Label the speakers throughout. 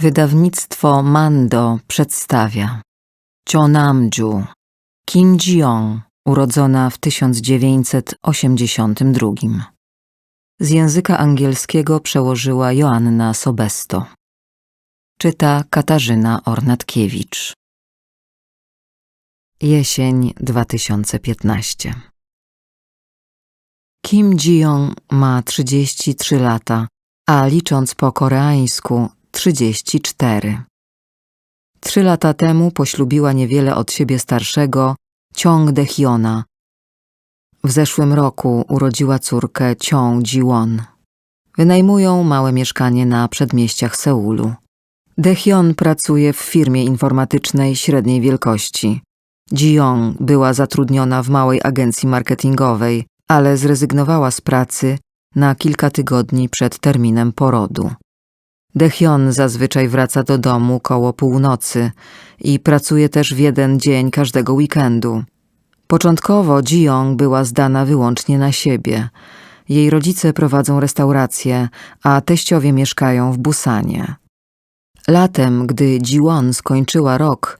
Speaker 1: Wydawnictwo Mando przedstawia Chonamju Kim Ji-young, urodzona w 1982. Z języka angielskiego przełożyła Joanna Sobesto. Czyta Katarzyna Ornatkiewicz. Jesień 2015 Kim Ji-young ma 33 lata, a licząc po koreańsku 34. Trzy lata temu poślubiła niewiele od siebie starszego Ciąg Dehyona. W zeszłym roku urodziła córkę Ciąg Jiwon. Wynajmują małe mieszkanie na przedmieściach Seulu. Dehyun pracuje w firmie informatycznej średniej wielkości. Ji-young była zatrudniona w małej agencji marketingowej, ale zrezygnowała z pracy na kilka tygodni przed terminem porodu. Dehyun zazwyczaj wraca do domu koło północy i pracuje też w jeden dzień każdego weekendu. Początkowo Ji-young była zdana wyłącznie na siebie. Jej rodzice prowadzą restaurację, a teściowie mieszkają w Busanie. Latem, gdy Ji-won skończyła rok,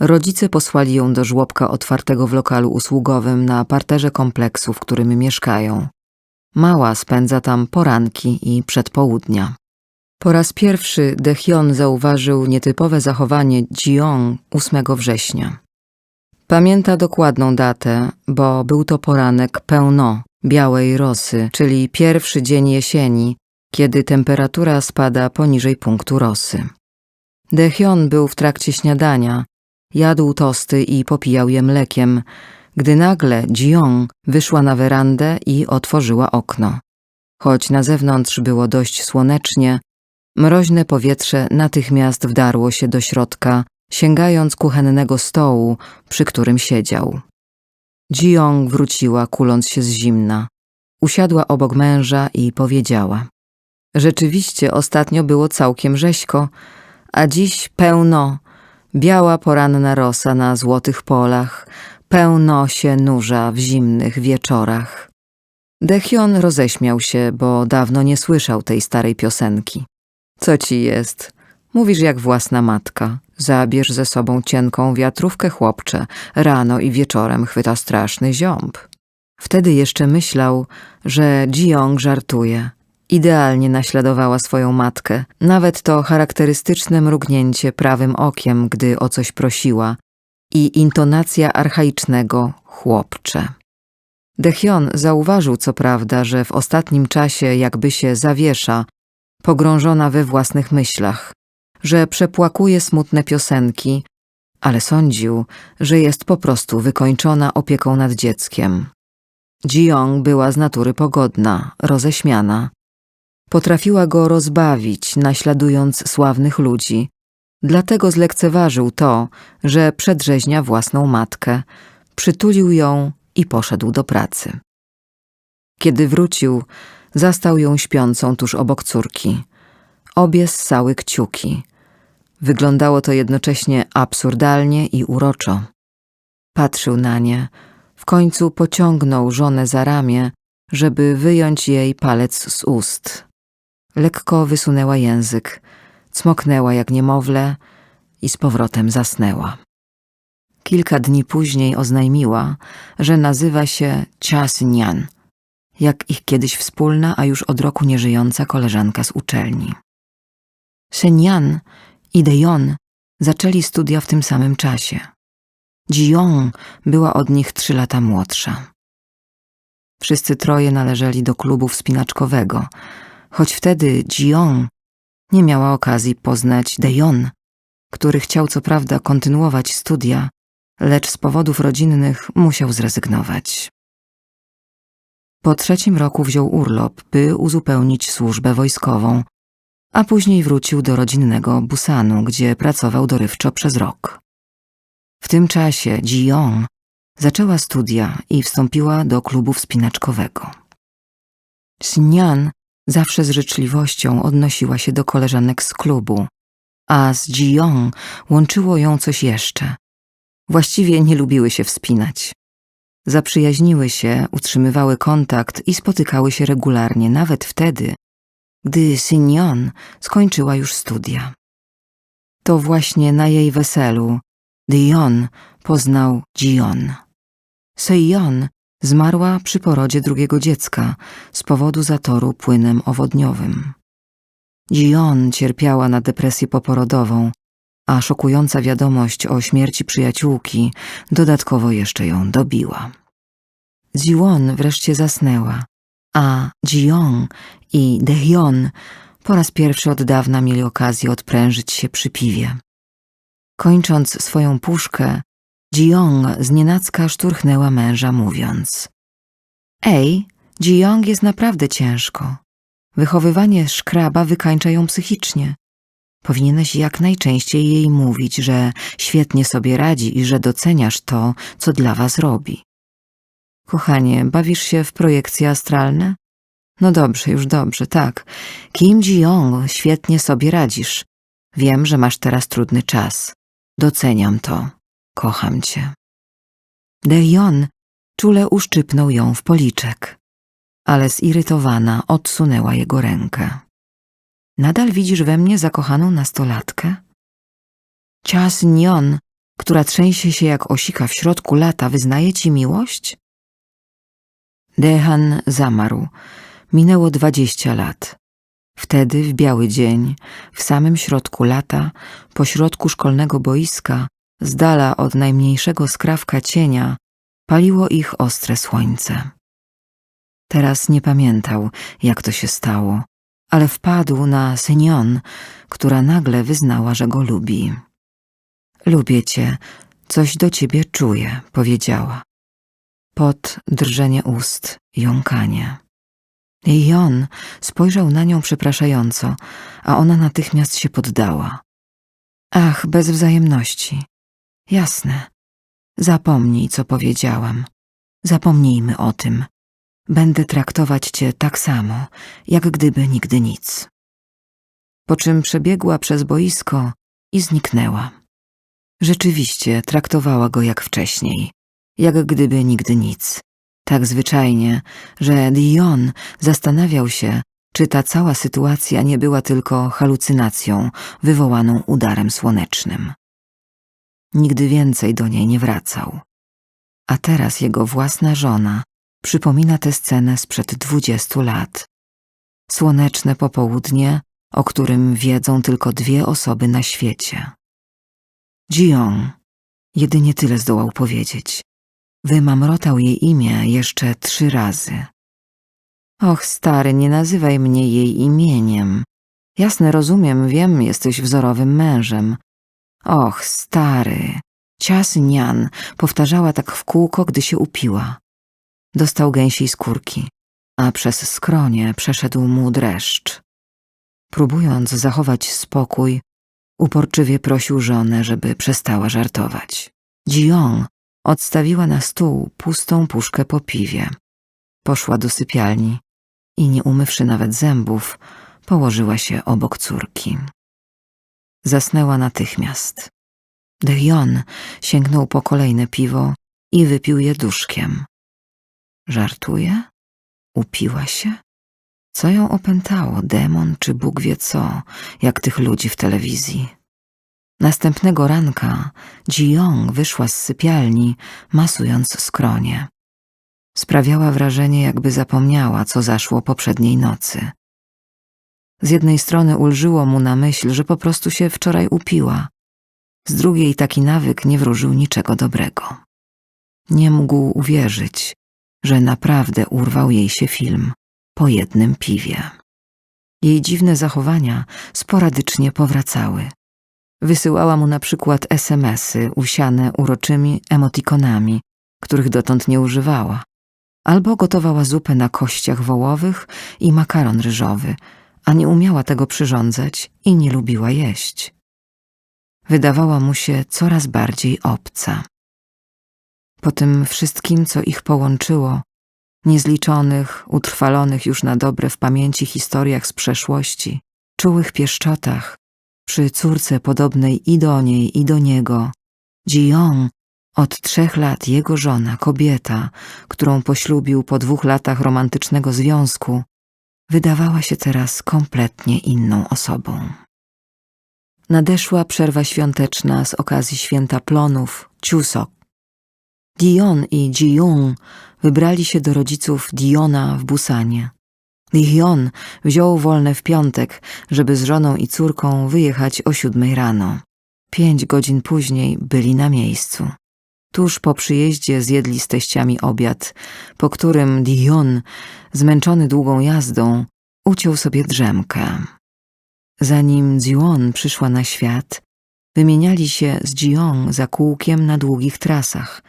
Speaker 1: rodzice posłali ją do żłobka otwartego w lokalu usługowym na parterze kompleksu, w którym mieszkają. Mała spędza tam poranki i przedpołudnia. Po raz pierwszy Dehyun zauważył nietypowe zachowanie Jiong 8 września. Pamięta dokładną datę, bo był to poranek pełno białej rosy, czyli pierwszy dzień jesieni, kiedy temperatura spada poniżej punktu rosy. Dehyun był w trakcie śniadania, jadł tosty i popijał je mlekiem, gdy nagle Jiong wyszła na werandę i otworzyła okno. Choć na zewnątrz było dość słonecznie, Mroźne powietrze natychmiast wdarło się do środka, sięgając kuchennego stołu, przy którym siedział. Jiong wróciła, kuląc się z zimna. Usiadła obok męża i powiedziała. Rzeczywiście ostatnio było całkiem rzeźko, a dziś pełno, biała poranna rosa na złotych polach, pełno się nurza w zimnych wieczorach. Dechion roześmiał się, bo dawno nie słyszał tej starej piosenki. Co ci jest? Mówisz jak własna matka. Zabierz ze sobą cienką wiatrówkę chłopcze. Rano i wieczorem chwyta straszny ziąb. Wtedy jeszcze myślał, że Jiong żartuje. Idealnie naśladowała swoją matkę, nawet to charakterystyczne mrugnięcie prawym okiem, gdy o coś prosiła i intonacja archaicznego chłopcze. Dechion zauważył co prawda, że w ostatnim czasie jakby się zawiesza, pogrążona we własnych myślach, że przepłakuje smutne piosenki, ale sądził, że jest po prostu wykończona opieką nad dzieckiem. Jiong była z natury pogodna, roześmiana. Potrafiła go rozbawić, naśladując sławnych ludzi, dlatego zlekceważył to, że przedrzeźnia własną matkę, przytulił ją i poszedł do pracy. Kiedy wrócił, Zastał ją śpiącą tuż obok córki. Obie ssały kciuki. Wyglądało to jednocześnie absurdalnie i uroczo. Patrzył na nie, w końcu pociągnął żonę za ramię, żeby wyjąć jej palec z ust. Lekko wysunęła język, cmoknęła jak niemowlę i z powrotem zasnęła. Kilka dni później oznajmiła, że nazywa się Nian jak ich kiedyś wspólna, a już od roku nieżyjąca koleżanka z uczelni. Senian i Dejon zaczęli studia w tym samym czasie. Jiong była od nich trzy lata młodsza. Wszyscy troje należeli do klubu wspinaczkowego, choć wtedy Jiong nie miała okazji poznać Dejon, który chciał co prawda kontynuować studia, lecz z powodów rodzinnych musiał zrezygnować. Po trzecim roku wziął urlop, by uzupełnić służbę wojskową, a później wrócił do rodzinnego Busanu, gdzie pracował dorywczo przez rok. W tym czasie Ji-yong zaczęła studia i wstąpiła do klubu wspinaczkowego. Sinyan zawsze z życzliwością odnosiła się do koleżanek z klubu, a z Ji-yong łączyło ją coś jeszcze. Właściwie nie lubiły się wspinać. Zaprzyjaźniły się, utrzymywały kontakt i spotykały się regularnie, nawet wtedy, gdy Signon skończyła już studia. To właśnie na jej weselu Dion poznał Jion. Seiyon zmarła przy porodzie drugiego dziecka z powodu zatoru płynem owodniowym. Jion cierpiała na depresję poporodową, a szokująca wiadomość o śmierci przyjaciółki dodatkowo jeszcze ją dobiła. Jiwon wreszcie zasnęła, a Jiong i Dehyun po raz pierwszy od dawna mieli okazję odprężyć się przy piwie. Kończąc swoją puszkę, Jiong znienacka szturchnęła męża mówiąc Ej, Jiong jest naprawdę ciężko. Wychowywanie szkraba wykańcza ją psychicznie. Powinieneś jak najczęściej jej mówić, że świetnie sobie radzi i że doceniasz to, co dla was robi. Kochanie, bawisz się w projekcje astralne? No dobrze, już dobrze, tak. Kim Ji-young, świetnie sobie radzisz. Wiem, że masz teraz trudny czas. Doceniam to. Kocham cię. Daeyeon czule uszczypnął ją w policzek, ale zirytowana odsunęła jego rękę. Nadal widzisz we mnie zakochaną nastolatkę? Cias Nion, która trzęsie się jak osika w środku lata, wyznaje ci miłość? Dehan zamarł. Minęło dwadzieścia lat. Wtedy, w biały dzień, w samym środku lata, pośrodku szkolnego boiska, z dala od najmniejszego skrawka cienia, paliło ich ostre słońce. Teraz nie pamiętał, jak to się stało, ale wpadł na Synion, która nagle wyznała, że go lubi. Lubię cię, coś do ciebie czuję, powiedziała. Pot, drżenie ust, jąkanie. I Jon spojrzał na nią przepraszająco, a ona natychmiast się poddała. Ach, bez wzajemności. Jasne. Zapomnij, co powiedziałam. Zapomnijmy o tym. Będę traktować cię tak samo, jak gdyby nigdy nic. Po czym przebiegła przez boisko i zniknęła. Rzeczywiście traktowała go jak wcześniej, jak gdyby nigdy nic. Tak zwyczajnie, że Dion zastanawiał się, czy ta cała sytuacja nie była tylko halucynacją wywołaną udarem słonecznym. Nigdy więcej do niej nie wracał. A teraz jego własna żona przypomina tę scenę sprzed dwudziestu lat. Słoneczne popołudnie, o którym wiedzą tylko dwie osoby na świecie. Jiong jedynie tyle zdołał powiedzieć. Wymamrotał jej imię jeszcze trzy razy. Och, stary, nie nazywaj mnie jej imieniem. Jasne, rozumiem, wiem, jesteś wzorowym mężem. Och, stary, cias nian, powtarzała tak w kółko, gdy się upiła. Dostał gęsiej skórki, a przez skronie przeszedł mu dreszcz. Próbując zachować spokój, uporczywie prosił żonę, żeby przestała żartować. Jiong odstawiła na stół pustą puszkę po piwie. Poszła do sypialni i nie umywszy nawet zębów, położyła się obok córki. Zasnęła natychmiast. Dejon sięgnął po kolejne piwo i wypił je duszkiem. Żartuje? Upiła się? Co ją opętało, demon czy Bóg wie co, jak tych ludzi w telewizji? Następnego ranka Ji-Yong wyszła z sypialni, masując skronie. Sprawiała wrażenie, jakby zapomniała, co zaszło poprzedniej nocy. Z jednej strony ulżyło mu na myśl, że po prostu się wczoraj upiła. Z drugiej taki nawyk nie wróżył niczego dobrego. Nie mógł uwierzyć, że naprawdę urwał jej się film po jednym piwie. Jej dziwne zachowania sporadycznie powracały. Wysyłała mu na przykład SMSy usiane uroczymi emotikonami, których dotąd nie używała. Albo gotowała zupę na kościach wołowych i makaron ryżowy, a nie umiała tego przyrządzać i nie lubiła jeść. Wydawała mu się coraz bardziej obca. Po tym wszystkim, co ich połączyło, niezliczonych, utrwalonych już na dobre w pamięci historiach z przeszłości, czułych pieszczotach, przy córce podobnej i do niej, i do niego, Jiong, od trzech lat jego żona, kobieta, którą poślubił po dwóch latach romantycznego związku, wydawała się teraz kompletnie inną osobą. Nadeszła przerwa świąteczna z okazji święta plonów, Ciusok. Dion i Ji-young wybrali się do rodziców Diona w Busanie. Dion wziął wolne w piątek, żeby z żoną i córką wyjechać o siódmej rano. Pięć godzin później byli na miejscu. Tuż po przyjeździe zjedli z teściami obiad, po którym Dion, zmęczony długą jazdą, uciął sobie drzemkę. Zanim Zion przyszła na świat, wymieniali się z Jiong za kółkiem na długich trasach,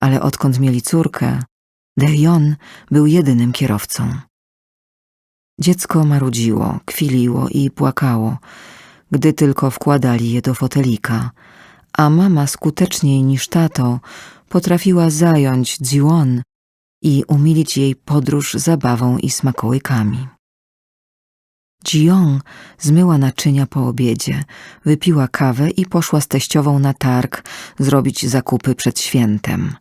Speaker 1: ale odkąd mieli córkę, Dejon był jedynym kierowcą. Dziecko marudziło, kwiliło i płakało, gdy tylko wkładali je do fotelika, a mama skuteczniej niż tato potrafiła zająć Dziwon i umilić jej podróż zabawą i smakołykami. Jiong zmyła naczynia po obiedzie, wypiła kawę i poszła z teściową na targ zrobić zakupy przed świętem.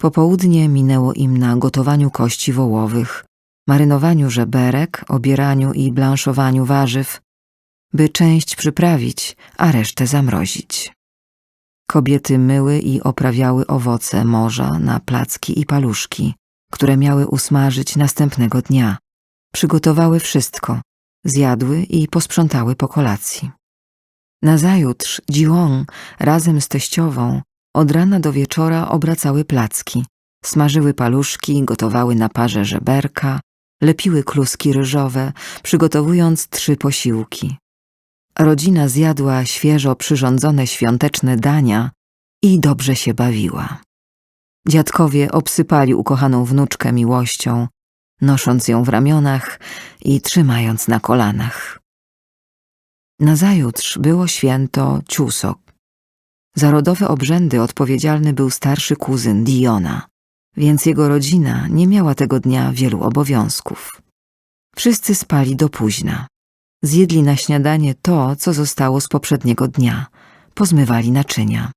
Speaker 1: Popołudnie minęło im na gotowaniu kości wołowych, marynowaniu żeberek, obieraniu i blanszowaniu warzyw, by część przyprawić, a resztę zamrozić. Kobiety myły i oprawiały owoce morza na placki i paluszki, które miały usmażyć następnego dnia. Przygotowały wszystko, zjadły i posprzątały po kolacji. Nazajutrz Jiwong razem z teściową od rana do wieczora obracały placki, smażyły paluszki, gotowały na parze żeberka, lepiły kluski ryżowe, przygotowując trzy posiłki. Rodzina zjadła świeżo przyrządzone świąteczne dania i dobrze się bawiła. Dziadkowie obsypali ukochaną wnuczkę miłością, nosząc ją w ramionach i trzymając na kolanach. Nazajutrz było święto Ciusok. Za rodowe obrzędy odpowiedzialny był starszy kuzyn Diona, więc jego rodzina nie miała tego dnia wielu obowiązków. Wszyscy spali do późna. Zjedli na śniadanie to, co zostało z poprzedniego dnia. Pozmywali naczynia.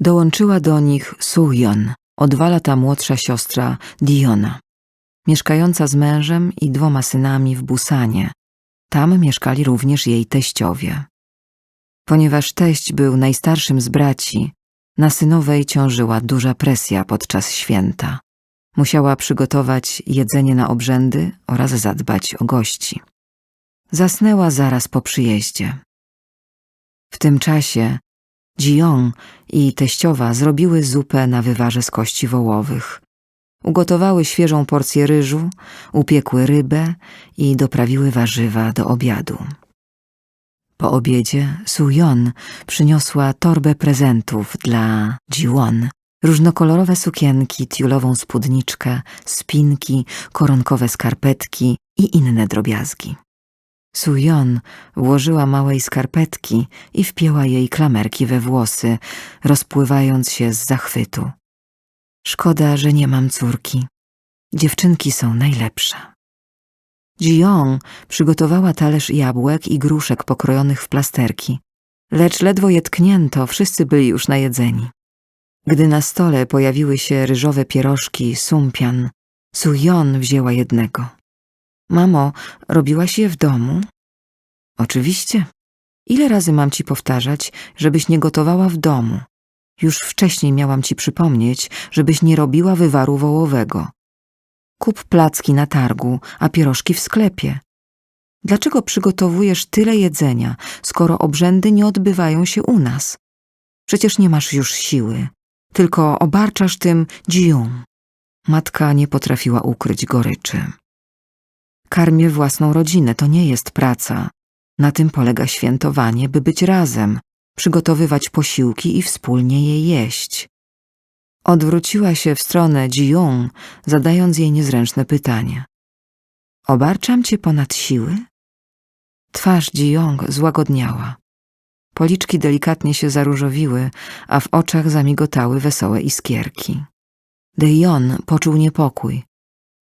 Speaker 1: Dołączyła do nich Suhyon, o dwa lata młodsza siostra Diona mieszkająca z mężem i dwoma synami w Busanie. Tam mieszkali również jej teściowie. Ponieważ teść był najstarszym z braci, na synowej ciążyła duża presja podczas święta. Musiała przygotować jedzenie na obrzędy oraz zadbać o gości. Zasnęła zaraz po przyjeździe. W tym czasie Jiong i teściowa zrobiły zupę na wywarze z kości wołowych. Ugotowały świeżą porcję ryżu, upiekły rybę i doprawiły warzywa do obiadu. Po obiedzie Sujon przyniosła torbę prezentów dla Jiwon. Różnokolorowe sukienki, tiulową spódniczkę, spinki, koronkowe skarpetki i inne drobiazgi. Sujon włożyła małej skarpetki i wpięła jej klamerki we włosy, rozpływając się z zachwytu. Szkoda, że nie mam córki. Dziewczynki są najlepsze. Jiong przygotowała talerz jabłek i gruszek pokrojonych w plasterki, lecz ledwo je tknięto, wszyscy byli już najedzeni. Gdy na stole pojawiły się ryżowe pierożki sumpian, Sujon wzięła jednego. Mamo, robiłaś je w domu? Oczywiście. Ile razy mam ci powtarzać, żebyś nie gotowała w domu? Już wcześniej miałam ci przypomnieć, żebyś nie robiła wywaru wołowego. Kup placki na targu, a pierożki w sklepie. Dlaczego przygotowujesz tyle jedzenia, skoro obrzędy nie odbywają się u nas? Przecież nie masz już siły, tylko obarczasz tym dzium. Matka nie potrafiła ukryć goryczy. Karmię własną rodzinę, to nie jest praca. Na tym polega świętowanie, by być razem, przygotowywać posiłki i wspólnie je jeść. Odwróciła się w stronę Jiung, zadając jej niezręczne pytanie. Obarczam cię ponad siły? Twarz Jiung złagodniała. Policzki delikatnie się zaróżowiły, a w oczach zamigotały wesołe iskierki. Dejon poczuł niepokój,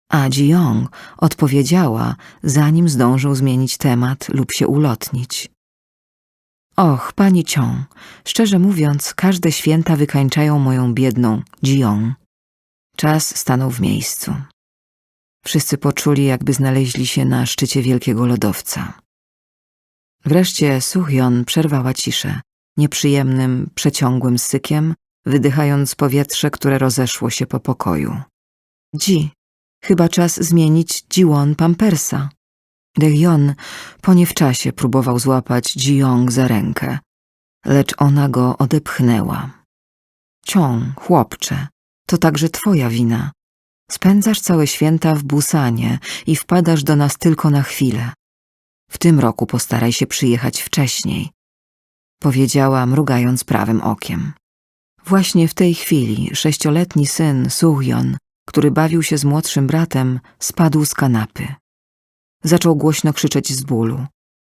Speaker 1: a Jiong odpowiedziała, zanim zdążył zmienić temat lub się ulotnić. Och, pani Cią, szczerze mówiąc, każde święta wykańczają moją biedną Jiong. Czas stanął w miejscu. Wszyscy poczuli, jakby znaleźli się na szczycie wielkiego lodowca. Wreszcie Suhyon przerwała ciszę, nieprzyjemnym, przeciągłym sykiem, wydychając powietrze, które rozeszło się po pokoju. Dzi, chyba czas zmienić Jiwon Pampersa. Dehyun po nie w czasie próbował złapać Ji-Yong za rękę, lecz ona go odepchnęła. Ciąg, chłopcze, to także twoja wina. Spędzasz całe święta w Busanie i wpadasz do nas tylko na chwilę. W tym roku postaraj się przyjechać wcześniej, powiedziała, mrugając prawym okiem. Właśnie w tej chwili sześcioletni syn Suhyon, który bawił się z młodszym bratem, spadł z kanapy. Zaczął głośno krzyczeć z bólu,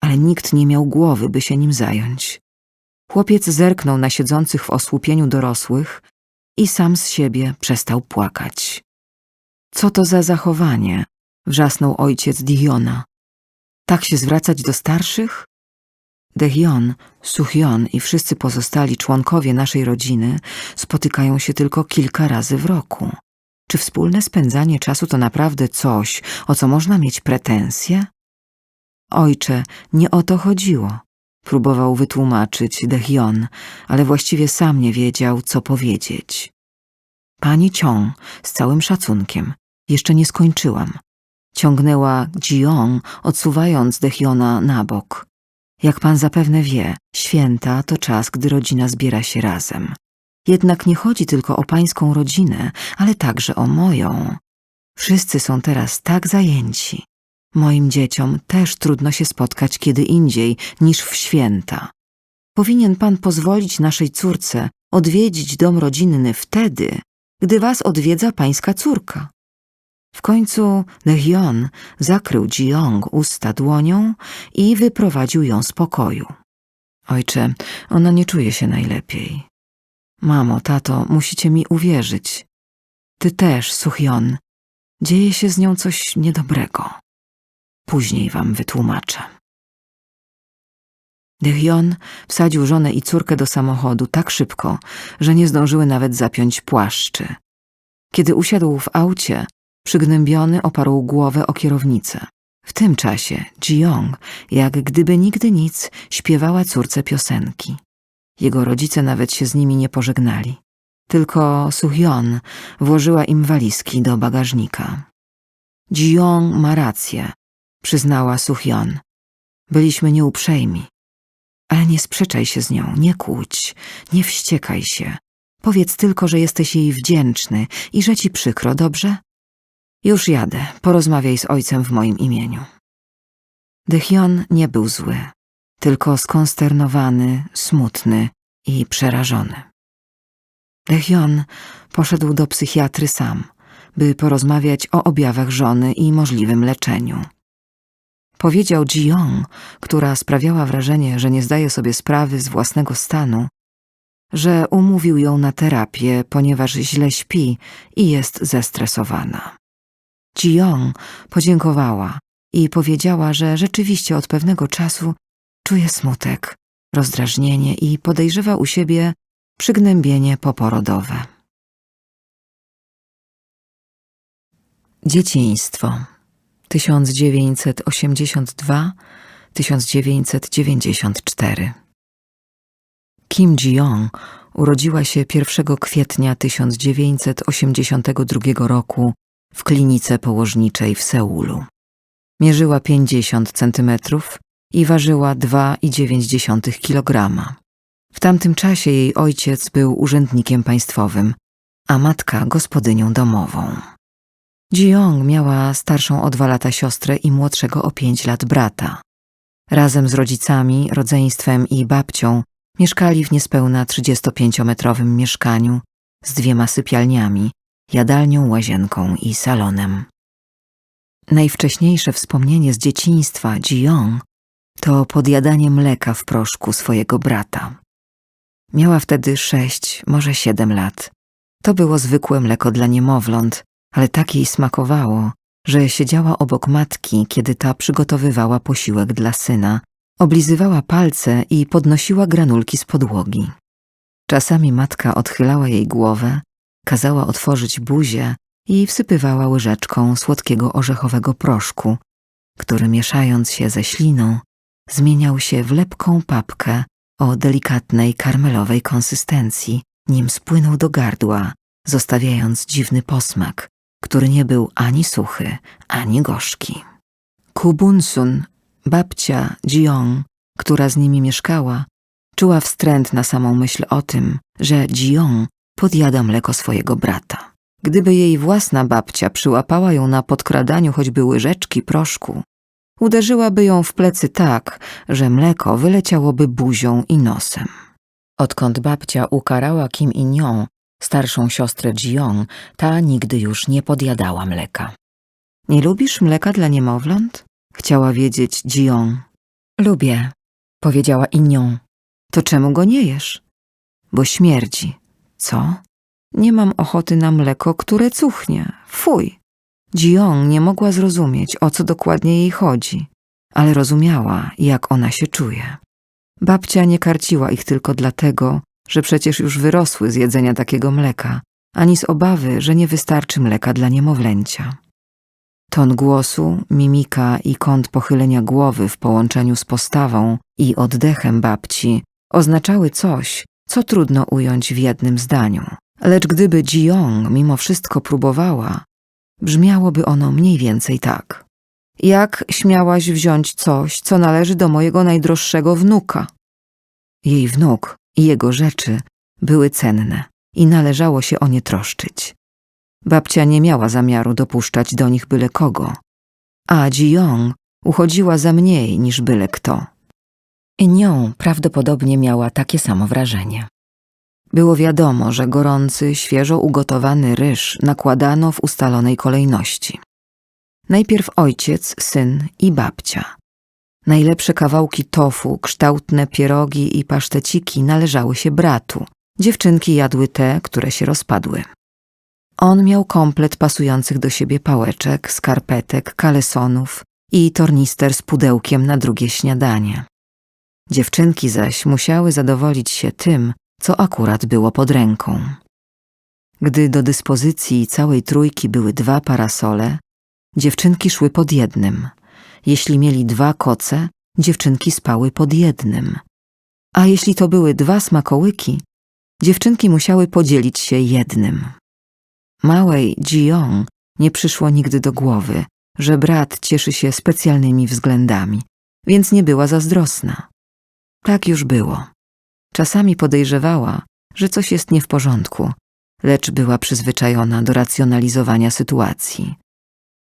Speaker 1: ale nikt nie miał głowy, by się nim zająć. Chłopiec zerknął na siedzących w osłupieniu dorosłych i sam z siebie przestał płakać. Co to za zachowanie? wrzasnął ojciec Dihiona. Tak się zwracać do starszych? Dehyun, Suhyun i wszyscy pozostali członkowie naszej rodziny spotykają się tylko kilka razy w roku. Czy wspólne spędzanie czasu to naprawdę coś, o co można mieć pretensje? Ojcze, nie o to chodziło. Próbował wytłumaczyć Dehyun, ale właściwie sam nie wiedział, co powiedzieć. Pani Ciong, z całym szacunkiem, jeszcze nie skończyłam. Ciągnęła Jiong, odsuwając Dehyona na bok. Jak pan zapewne wie, święta to czas, gdy rodzina zbiera się razem. Jednak nie chodzi tylko o pańską rodzinę, ale także o moją. Wszyscy są teraz tak zajęci. Moim dzieciom też trudno się spotkać kiedy indziej niż w święta. Powinien pan pozwolić naszej córce odwiedzić dom rodzinny wtedy, gdy was odwiedza pańska córka. W końcu Dehyun zakrył Jiong usta dłonią i wyprowadził ją z pokoju. Ojcze, ona nie czuje się najlepiej. Mamo, tato, musicie mi uwierzyć. Ty też, Suhyun. Dzieje się z nią coś niedobrego. Później wam wytłumaczę. Dehyun wsadził żonę i córkę do samochodu tak szybko, że nie zdążyły nawet zapiąć płaszczy. Kiedy usiadł w aucie, przygnębiony oparł głowę o kierownicę. W tym czasie Jiong, jak gdyby nigdy nic, śpiewała córce piosenki. Jego rodzice nawet się z nimi nie pożegnali. Tylko Suhyun włożyła im walizki do bagażnika. Jiong ma rację, przyznała Suhyun. Byliśmy nieuprzejmi. Ale nie sprzeczaj się z nią, nie kłóć, nie wściekaj się. Powiedz tylko, że jesteś jej wdzięczny i że ci przykro, dobrze? Już jadę, porozmawiaj z ojcem w moim imieniu. Dehyun nie był zły, skonsternowany, smutny i przerażony. Dehyun poszedł do psychiatry sam, by porozmawiać o objawach żony i możliwym leczeniu. Powiedział Jiong, która sprawiała wrażenie, że nie zdaje sobie sprawy z własnego stanu, że umówił ją na terapię, ponieważ źle śpi i jest zestresowana. Jiong podziękowała i powiedziała, że rzeczywiście od pewnego czasu czuje smutek, rozdrażnienie i podejrzewa u siebie przygnębienie poporodowe. Dzieciństwo 1982-1994 Kim Ji-yong urodziła się 1 kwietnia 1982 roku w klinice położniczej w Seulu. Mierzyła 50 centymetrów i ważyła 2,9 kg. W tamtym czasie jej ojciec był urzędnikiem państwowym, a matka gospodynią domową. Jiong miała starszą o dwa lata siostrę i młodszego o pięć lat brata. Razem z rodzicami, rodzeństwem i babcią mieszkali w niespełna 35-metrowym mieszkaniu z dwiema sypialniami, jadalnią, łazienką i salonem. Najwcześniejsze wspomnienie z dzieciństwa Jiong to podjadanie mleka w proszku swojego brata. Miała wtedy sześć, może siedem lat. To było zwykłe mleko dla niemowląt, ale tak jej smakowało, że siedziała obok matki, kiedy ta przygotowywała posiłek dla syna, oblizywała palce i podnosiła granulki z podłogi. Czasami matka odchylała jej głowę, kazała otworzyć buzię i wsypywała łyżeczką słodkiego orzechowego proszku, który mieszając się ze śliną, zmieniał się w lepką papkę o delikatnej karmelowej konsystencji, nim spłynął do gardła, zostawiając dziwny posmak, który nie był ani suchy, ani gorzki. Kubunsun, babcia Jiong, która z nimi mieszkała, czuła wstręt na samą myśl o tym, że Jiong podjada mleko swojego brata. Gdyby jej własna babcia przyłapała ją na podkradaniu choćby łyżeczki proszku, uderzyłaby ją w plecy tak, że mleko wyleciałoby buzią i nosem. Odkąd babcia ukarała Kim In-nią, starszą siostrę Jiong, ta nigdy już nie podjadała mleka. Nie lubisz mleka dla niemowląt? Chciała wiedzieć Jiong. Lubię, powiedziała In-nią. To czemu go nie jesz? Bo śmierdzi. Co? Nie mam ochoty na mleko, które cuchnie. Fuj! Jiong nie mogła zrozumieć, o co dokładnie jej chodzi, ale rozumiała, jak ona się czuje. Babcia nie karciła ich tylko dlatego, że przecież już wyrosły z jedzenia takiego mleka, ani z obawy, że nie wystarczy mleka dla niemowlęcia. Ton głosu, mimika i kąt pochylenia głowy w połączeniu z postawą i oddechem babci oznaczały coś, co trudno ująć w jednym zdaniu. Lecz gdyby Jiong mimo wszystko próbowała, brzmiałoby ono mniej więcej tak. Jak śmiałaś wziąć coś, co należy do mojego najdroższego wnuka? Jej wnuk i jego rzeczy były cenne i należało się o nie troszczyć. Babcia nie miała zamiaru dopuszczać do nich byle kogo, a Jiong uchodziła za mniej niż byle kto. I nią prawdopodobnie miała takie samo wrażenie. Było wiadomo, że gorący, świeżo ugotowany ryż nakładano w ustalonej kolejności. Najpierw ojciec, syn i babcia. Najlepsze kawałki tofu, kształtne pierogi i paszteciki należały się bratu. Dziewczynki jadły te, które się rozpadły. On miał komplet pasujących do siebie pałeczek, skarpetek, kalesonów i tornister z pudełkiem na drugie śniadanie. Dziewczynki zaś musiały zadowolić się tym, co akurat było pod ręką. Gdy do dyspozycji całej trójki były dwa parasole, dziewczynki szły pod jednym. Jeśli mieli dwa koce, dziewczynki spały pod jednym. A jeśli to były dwa smakołyki, dziewczynki musiały podzielić się jednym. Małej Jiong nie przyszło nigdy do głowy, że brat cieszy się specjalnymi względami, więc nie była zazdrosna. Tak już było. Czasami podejrzewała, że coś jest nie w porządku, lecz była przyzwyczajona do racjonalizowania sytuacji.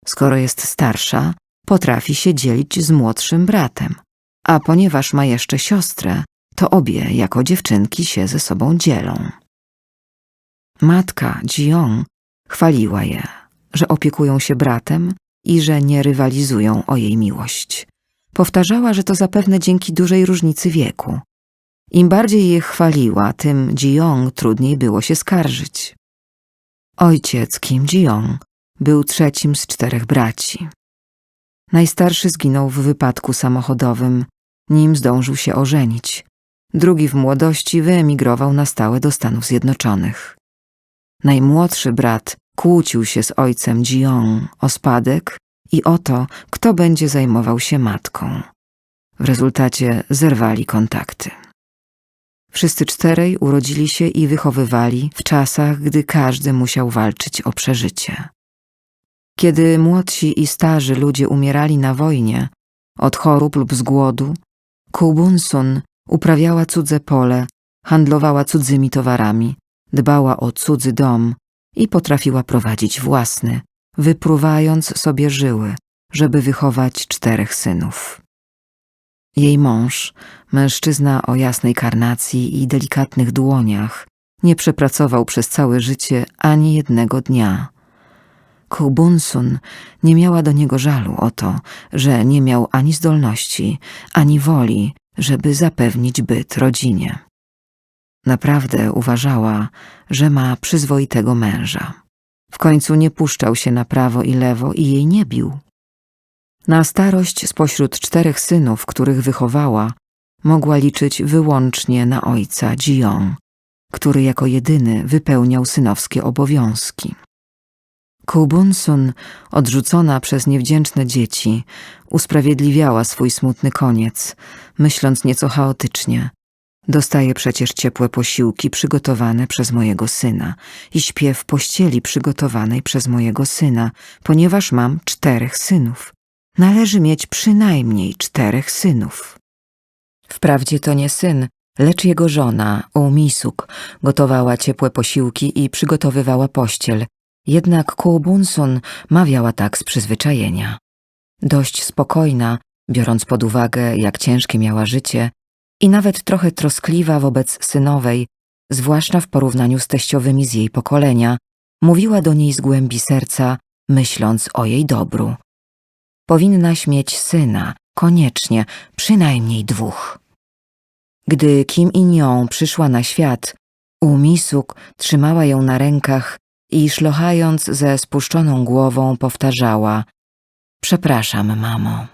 Speaker 1: Skoro jest starsza, potrafi się dzielić z młodszym bratem, a ponieważ ma jeszcze siostrę, to obie jako dziewczynki się ze sobą dzielą. Matka Jiong chwaliła je, że opiekują się bratem i że nie rywalizują o jej miłość. Powtarzała, że to zapewne dzięki dużej różnicy wieku. Im bardziej je chwaliła, tym Jiong trudniej było się skarżyć. Ojciec Kim Jiong był trzecim z czterech braci. Najstarszy zginął w wypadku samochodowym, nim zdążył się ożenić. Drugi w młodości wyemigrował na stałe do Stanów Zjednoczonych. Najmłodszy brat kłócił się z ojcem Jiong o spadek i o to, kto będzie zajmował się matką. W rezultacie zerwali kontakty. Wszyscy czterej urodzili się i wychowywali w czasach, gdy każdy musiał walczyć o przeżycie. Kiedy młodsi i starzy ludzie umierali na wojnie, od chorób lub z głodu, Kubunsun uprawiała cudze pole, handlowała cudzymi towarami, dbała o cudzy dom i potrafiła prowadzić własny, wypruwając sobie żyły, żeby wychować czterech synów. Jej mąż, mężczyzna o jasnej karnacji i delikatnych dłoniach, nie przepracował przez całe życie ani jednego dnia. Kubunsun nie miała do niego żalu o to, że nie miał ani zdolności, ani woli, żeby zapewnić byt rodzinie. Naprawdę uważała, że ma przyzwoitego męża. W końcu nie puszczał się na prawo i lewo i jej nie bił. Na starość spośród czterech synów, których wychowała, mogła liczyć wyłącznie na ojca Jiong, który jako jedyny wypełniał synowskie obowiązki. Kubunsun, odrzucona przez niewdzięczne dzieci, usprawiedliwiała swój smutny koniec, myśląc nieco chaotycznie. Dostaję przecież ciepłe posiłki przygotowane przez mojego syna i śpię w pościeli przygotowanej przez mojego syna, ponieważ mam czterech synów. Należy mieć przynajmniej czterech synów. Wprawdzie to nie syn, lecz jego żona, Umisuk, gotowała ciepłe posiłki i przygotowywała pościel, jednak Kuobunsun mawiała tak z przyzwyczajenia. Dość spokojna, biorąc pod uwagę, jak ciężkie miała życie, i nawet trochę troskliwa wobec synowej, zwłaszcza w porównaniu z teściowymi z jej pokolenia, mówiła do niej z głębi serca, myśląc o jej dobru. Powinnaś mieć syna, koniecznie, przynajmniej dwóch. Gdy Kim In-yong przyszła na świat, Umisuk trzymała ją na rękach i szlochając ze spuszczoną głową powtarzała Przepraszam, mamo.